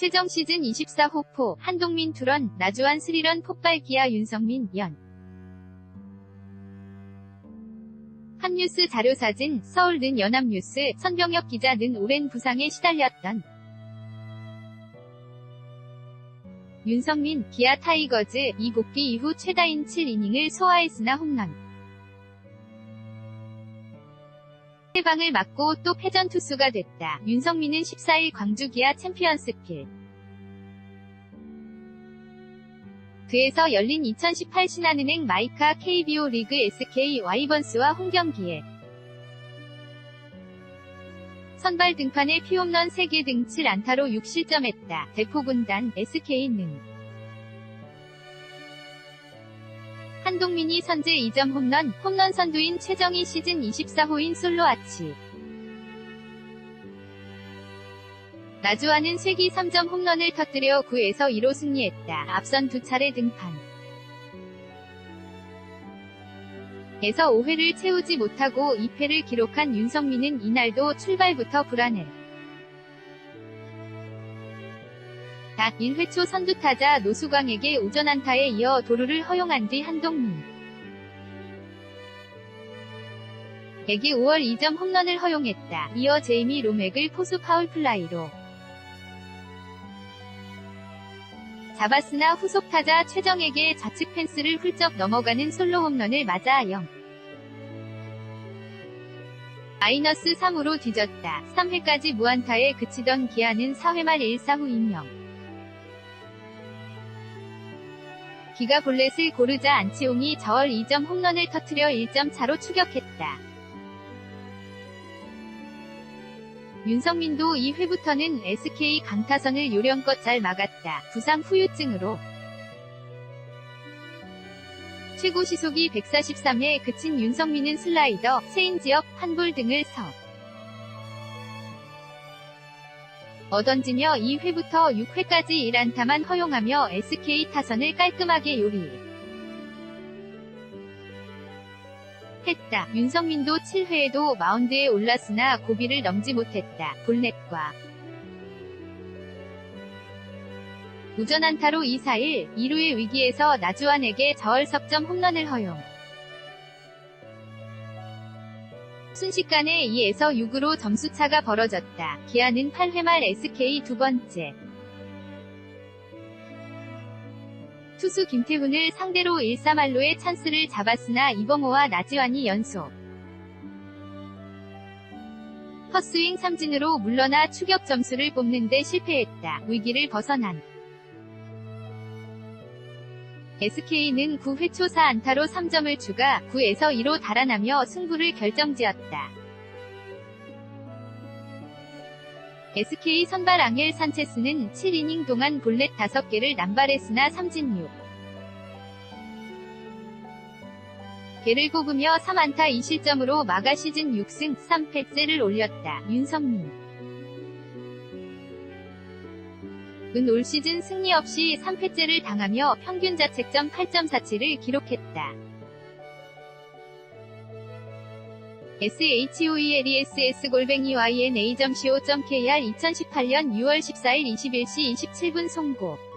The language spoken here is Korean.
최정 시즌 24호 포, 한동민 투런, 나주환 스리런 폭발 기아 윤성민, 연. 한뉴스 자료사진, 서울 는 연합뉴스, 선병혁 기자 는 오랜 부상에 시달렸던 윤성민, 기아 타이거즈, 이 복귀 이후 최다인 7이닝을 소화했으나 홈런. 해방을 맞고 또 패전 투수가 됐다. 윤성민은 14일 광주 기아 챔피언스필. 그에서 열린 2018 신한은행 마이카 KBO 리그 SK 와이번스와 홈경기에 선발 등판에 피홈런 3개 등 7안타로 6실점했다. 대포군단 SK는 한동민이 선제 2점 홈런, 홈런 선두인 최정희 시즌 24호인 솔로 아치. 나주와는 쇄기 3점 홈런을 터뜨려 9에서 2로 승리했다. 앞선 두 차례 등판. 에서 5회를 채우지 못하고 2패를 기록한 윤성민은 이날도 출발부터 불안해. 다 1회 초 선두타자 노수광에게 우전안타에 이어 도루를 허용한 뒤 한동민. 에게 5월 2점 홈런을 허용했다. 이어 제이미 로맥을 포수 파울 플라이로 잡았으나 후속 타자 최정에게 좌측 펜스를 훌쩍 넘어가는 솔로 홈런을 맞아 0. 마이너스 3으로 뒤졌다. 3회까지 무안타에 그치던 기아는 4회 말 1사 후 임명. 기가 볼넷을 고르자 안치홍이 저월 2점 홈런을 터트려 1점 차로 추격했다. 윤성민도 2회부터는 SK 강타선을 요령껏 잘 막았다. 부상 후유증으로 최고 시속이 143에 그친 윤성민은 슬라이더, 체인지업, 한볼 등을 서 얻던지며 2회부터 6회까지 1안타만 허용하며 SK 타선을 깔끔하게 요리. 했다. 윤성민도 7회에도 마운드에 올랐으나 고비를 넘지 못했다. 볼넷과 우전 안타로 2-4-1, 2루의 위기에서 나주환에게 저월 석점 홈런을 허용. 순식간에 2에서 6으로 점수차가 벌어졌다. 기아는 8회 말 SK 두 번째. 투수 김태훈을 상대로 1-3할로의 찬스를 잡았으나 이범호와 나지환이 연속. 헛스윙 삼진으로 물러나 추격 점수를 뽑는 데 실패했다. 위기를 벗어난. SK는 9회 초 4안타로 3점을 추가 9에서 2로 달아나며 승부를 결정지었다. SK 선발 앙헬 산체스는 7이닝 동안 볼넷 5개를 남발했으나 삼진육. 개를 꼽으며 3안타 2실점으로 마가 시즌 6승 3패째를 올렸다. 윤성민. 은올 시즌 승리 없이 3패째를 당하며 평균 자책점 8.47을 기록했다. shoeless 골뱅이 yna.co.kr 2018년 6월 14일 21시 27분 송고